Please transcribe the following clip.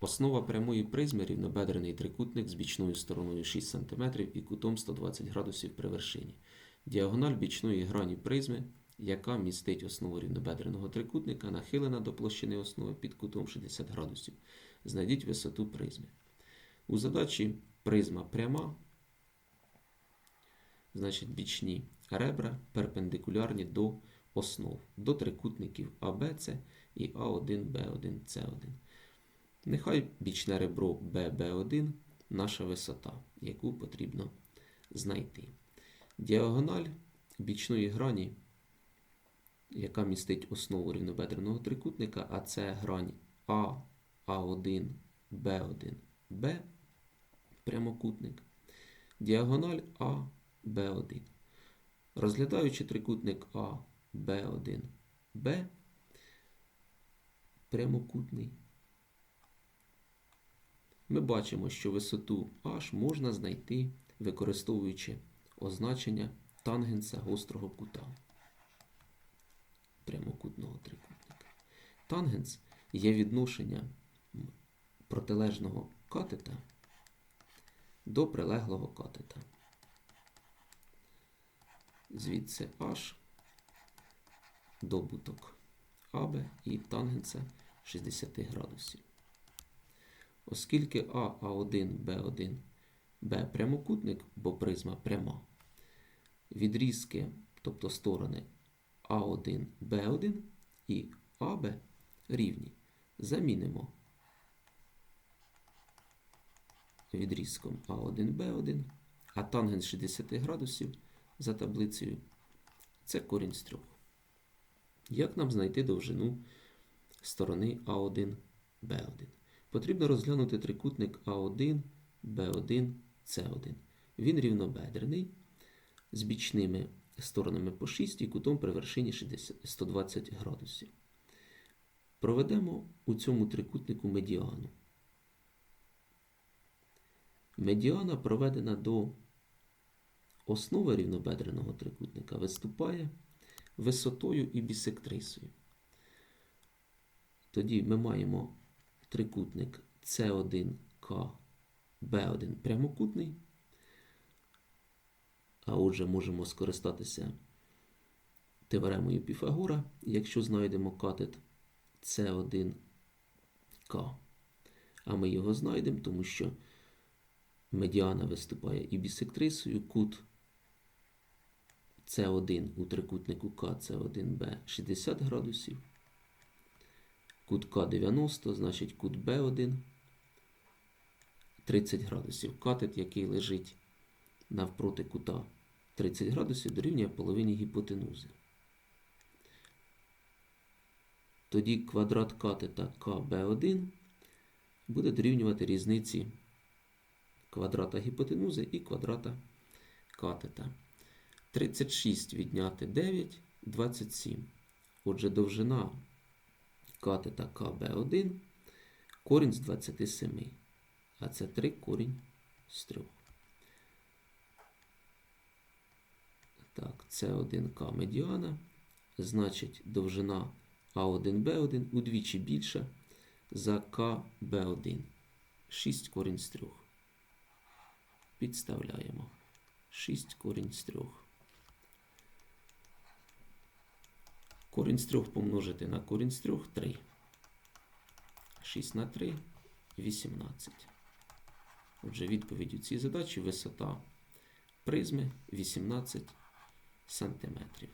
Основа прямої призми рівнобедрений трикутник з бічною стороною 6 см і кутом 120 градусів при вершині. Діагональ бічної грані призми, яка містить основу рівнобедреного трикутника, нахилена до площини основи під кутом 60 градусів. Знайдіть висоту призми. У задачі призма пряма, значить бічні ребра перпендикулярні до основ, до трикутників АБЦ і А1, Б1, С1. Нехай бічне ребро ББ1 наша висота, яку потрібно знайти. Діагональ бічної грані, яка містить основу рівнобедреного трикутника, а це грань А, А1, Б1, Б, прямокутник. Діагональ А, Б1. Розглядаючи трикутник А, Б1, Б, прямокутний, ми бачимо, що висоту h можна знайти, використовуючи означення тангенса гострого кута прямокутного трикутника. Тангенс є відношення протилежного катета до прилеглого катета. Звідси h добуток АБ і тангенса 60 градусів. Оскільки А, А1, Б1, Б прямокутник, бо призма пряма, відрізки, тобто сторони А1, Б1 і АБ рівні. Замінимо відрізком А1, Б1, а тангенс 60 градусів за таблицею це корінь з трьох. Як нам знайти довжину сторони А1, Б1? Потрібно розглянути трикутник А1, Б1, С1. Він рівнобедрений з бічними сторонами по 6 і кутом при вершині 60, 120 градусів. Проведемо у цьому трикутнику медіану. Медіана проведена до основи рівнобедреного трикутника виступає висотою і бісектрисою. Тоді ми маємо трикутник С1К Б1 прямокутний. А отже, можемо скористатися теоремою Піфагора, якщо знайдемо катет С1К. А ми його знайдемо, тому що медіана виступає і бісектрисою, кут С1 у трикутнику К С1Б 60 градусів. Кут К 90, значить кут Б1 30 градусів. Катет, який лежить навпроти кута 30 градусів, дорівнює половині гіпотенузи. Тоді квадрат катета КБ1 буде дорівнювати різниці квадрата гіпотенузи і квадрата катета. 36 відняти 9 27. Отже, довжина катета КБ1 корінь з 27. А це 3 корінь з 3. Так, це 1К медіана. Значить, довжина А1Б1 удвічі більша за КБ1. 6 корінь з 3. Підставляємо. 6 корінь з 3. Корінь з 3 помножити на корінь з 3 3. 6 на 3 18. Отже, відповідь у цій задачі висота призми 18 сантиметрів.